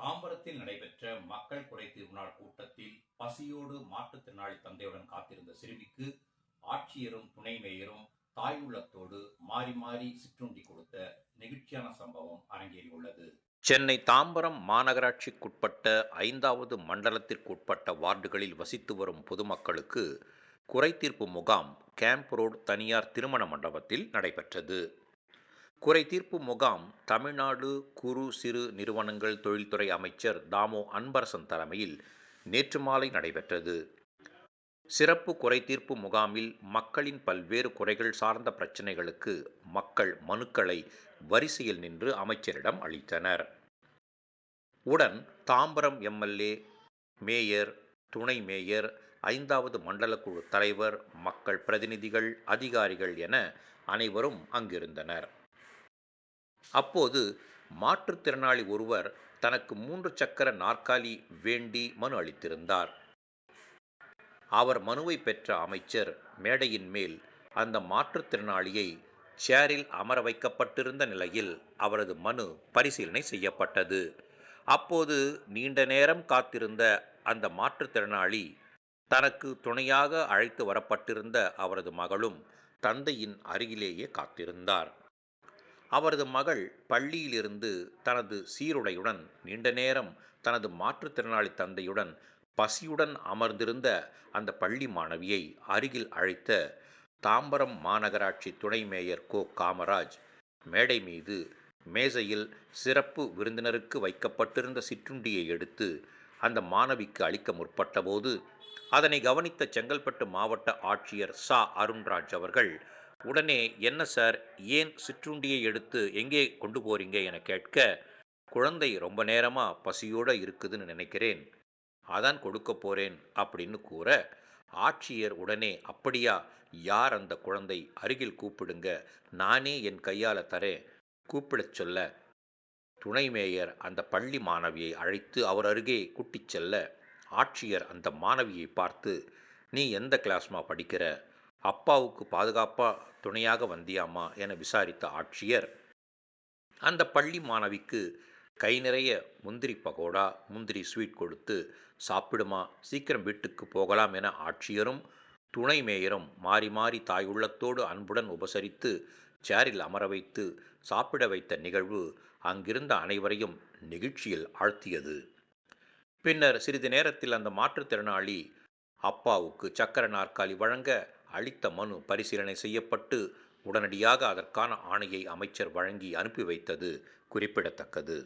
தாம்பரத்தில் நடைபெற்ற மக்கள் குறை தீர்வு நாள் கூட்டத்தில் பசியோடு மாற்றுத்திறனாளி தந்தையுடன் காத்திருந்த சிறுமிக்கு ஆட்சியரும் துணை மேயரும் தாய் உள்ளத்தோடு மாறி மாறி சிற்றுண்டி கொடுத்த நெகிழ்ச்சியான சம்பவம் அரங்கேறியுள்ளது. சென்னை தாம்பரம் மாநகராட்சிக்குட்பட்ட ஐந்தாவது மண்டலத்திற்குட்பட்ட வார்டுகளில் வசித்து வரும் பொதுமக்களுக்கு குறைதீர்ப்பு முகாம் கேம்ப் ரோடு தனியார் திருமண மண்டபத்தில் நடைபெற்றது. குறைதீர்ப்பு முகாம் தமிழ்நாடு குறு சிறு நிறுவனங்கள் தொழில்துறை அமைச்சர் தாமோ அன்பரசன் தலைமையில் நேற்று மாலை நடைபெற்றது. சிறப்பு குறைதீர்ப்பு முகாமில் மக்களின் பல்வேறு குறைகள் சார்ந்த பிரச்சினைகளுக்கு மக்கள் மனுக்களை வரிசையில் நின்று அமைச்சரிடம் அளித்தனர். உடன் தாம்பரம் எம்எல்ஏ மேயர் துணை மேயர் ஐந்தாவது மண்டல குழு தலைவர் மக்கள் பிரதிநிதிகள் அதிகாரிகள் என அனைவரும் அங்கிருந்தனர். அப்போது மாற்றுத்திறனாளி ஒருவர் தனக்கு மூன்று சக்கர நாற்காலி வேண்டி மனு அளித்திருந்தார். அவர் மனுவை பெற்ற அமைச்சர் மேடையின் மேல் அந்த மாற்றுத்திறனாளியை சேரில் அமர வைக்கப்பட்டிருந்த நிலையில் அவரது மனு பரிசீலனை செய்யப்பட்டது. அப்போது நீண்ட நேரம் காத்திருந்த அந்த மாற்றுத்திறனாளி தனக்கு துணையாக அழைத்து வரப்பட்டிருந்த அவரது மகளும் தந்தையின் அருகிலேயே காத்திருந்தார். அவரது மகள் பள்ளியிலிருந்து தனது சீருடையுடன் நீண்ட நேரம் தனது மாற்றுத்திறனாளி தந்தையுடன் பசியுடன் அமர்ந்திருந்த அந்த பள்ளி மாணவியை அருகில் அழைத்த தாம்பரம் மாநகராட்சி துணை மேயர் கோ. காமராஜ் மேடை மீது மேசையில் சிறப்பு விருந்தினருக்கு வைக்கப்பட்டிருந்த சிற்றுண்டியை எடுத்து அந்த மாணவிக்கு அளிக்க முற்பட்டபோது அதனை கவனித்த செங்கல்பட்டு மாவட்ட ஆட்சியர் சா. அருண்ராஜ் அவர்கள் உடனே என்ன சார் ஏன் சிற்றுண்டியை எடுத்து எங்கே கொண்டு போறீங்க? என கேட்க குழந்தை ரொம்ப நேரமா பசியோட இருக்குதுன்னு நினைக்கிறேன். அதான் கொடுக்க போறேன் அப்படின்னு கூற ஆட்சியர் உடனே அப்படியா யார் அந்த குழந்தை? அருகில் கூப்பிடுங்க. நானே என் கையால் தரேன். கூப்பிடச் சொல்ல. துணை மேயர் அந்த பள்ளி மாணவியை அழைத்து அவர் அருகே கூட்டிச் செல்ல. ஆட்சியர் அந்த மாணவியை பார்த்து நீ எந்த கிளாஸ்மா படிக்கிற? அப்பாவுக்கு பாதுகாப்பாக துணையாக வந்தியாமா என விசாரித்த ஆட்சியர் அந்த பள்ளி மாணவிக்கு கை நிறைய முந்திரி பகோடா முந்திரி ஸ்வீட் கொடுத்து சாப்பிடுமா சீக்கிரம் வீட்டுக்கு போகலாம் என ஆட்சியரும் துணை மேயரும் மாறி மாறி தாய் உள்ளத்தோடு அன்புடன் உபசரித்து சேரில் அமர வைத்து சாப்பிட வைத்த நிகழ்வு அங்கிருந்த அனைவரையும் நெகிழ்ச்சியில் ஆழ்த்தியது. பின்னர் சிறிது நேரத்தில் அந்த மாற்றுத்திறனாளி அப்பாவுக்கு சக்கர நாற்காலி வழங்க அளித்த மனு பரிசீலனை செய்யப்பட்டு உடனடியாக அதற்கான ஆணையை அமைச்சர் வழங்கி அனுப்பி வைத்தது குறிப்பிடத்தக்கது.